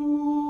Ooh.